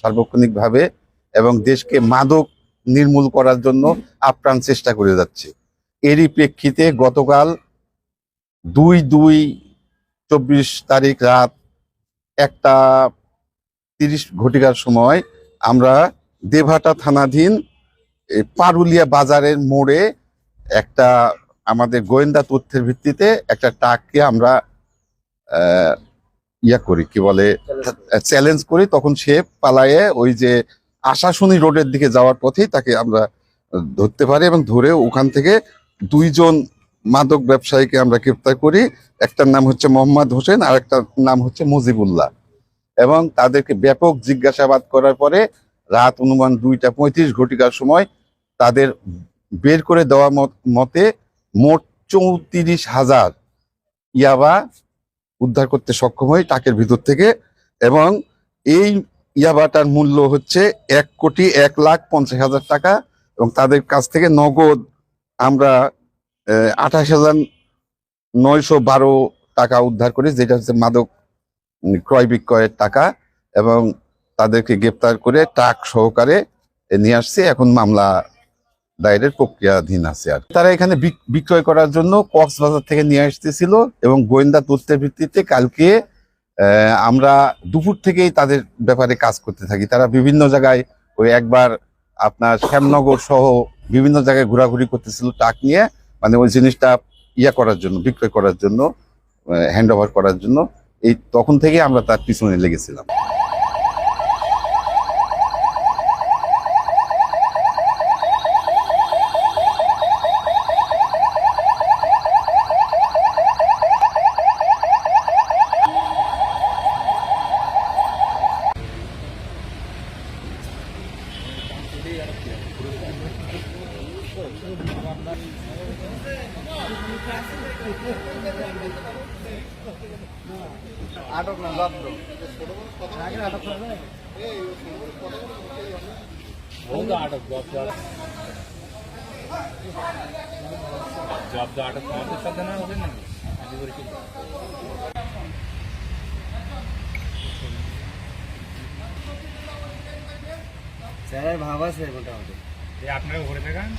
সার্বক্ষণিকভাবে এবং দেশকে মাদক নির্মূল করার জন্য আপ্রাণ চেষ্টা করে যাচ্ছে। এরই প্রেক্ষিতে গতকাল দুই দুই চব্বিশ তারিখ রাত একটা তিরিশ ঘটিকার সময় আমরা দেভাটা থানাধীন পারুলিয়া বাজারের মোড়ে একটা আমাদের গোয়েন্দা তথ্যের ভিত্তিতে একটা ট্রাককে আমরা ইয়া করি, কি বলে? চ্যালেঞ্জ করি, তখন সে পালায়ে ওই যে আশাশুনি রোডের দিকে যাওয়ার পথেই তাকে আমরা ধরতে পারি এবং ধরে ওখান থেকে দুইজন মাদক ব্যবসায়ীকে আমরা গ্রেপ্তার করি। একটার নাম হচ্ছে মোহাম্মদ হোসেন আর একটার নাম হচ্ছে মুজিবুল্লাহ। এবং তাদেরকে ব্যাপক জিজ্ঞাসাবাদ করার পরে রাত অনুমান দুইটা পঁয়ত্রিশ ঘটিকার সময় তাদের বের করে দেওয়া মত- মোট চৌত্রিশ হাজার ইয়াবা উদ্ধার করতে সক্ষম হই টাকের ভিতর থেকে এবং এই ইয়াবাটার মূল্য হচ্ছে এক কোটি এক লাখ পঞ্চাশ হাজার টাকা এবং তাদের কাছ থেকে নগদ আমরা আঠাশ হাজার নয়শো বারো টাকা উদ্ধার করি, যেটা হচ্ছে মাদক ক্রয় বিক্রয়ের টাকা এবং তাদেরকে গ্রেপ্তার করে ট্রাক সহকারে নিয়ে আসছে। এখন মামলা দায়েরের প্রক্রিয়াধীন আছে আর তারা এখানে বিক- বিক্রয় করার জন্য কক্সবাজার থেকে নিয়ে আসতেছিল এবং গোয়েন্দা তথ্যের ভিত্তিতে কালকে আমরা দুপুর থেকেই তাদের ব্যাপারে কাজ করতে থাকি। তারা বিভিন্ন জায়গায় ওই একবার আপনার শ্যামনগর সহ বিভিন্ন জায়গায় ঘোরাঘুরি করতেছিল টাক নিয়ে মানে ওই জিনিসটা ইয়া করার জন্য, বিক্রয় করার জন্য হ্যান্ড ওভার করার জন্য। এই তখন থেকে আমরা তার পিছনে লেগেছিলাম। আটক না জব্দ আটক করবে আটক জব্দ আটক করতে সাথে না ওদের নাকি স্যারের ভাব আছে মোটামুটি। আপনারা ঘুরে দেখান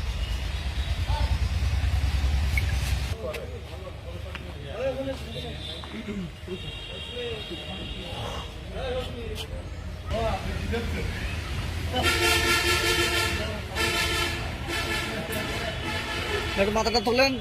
একটু মাথাটা তোলেন।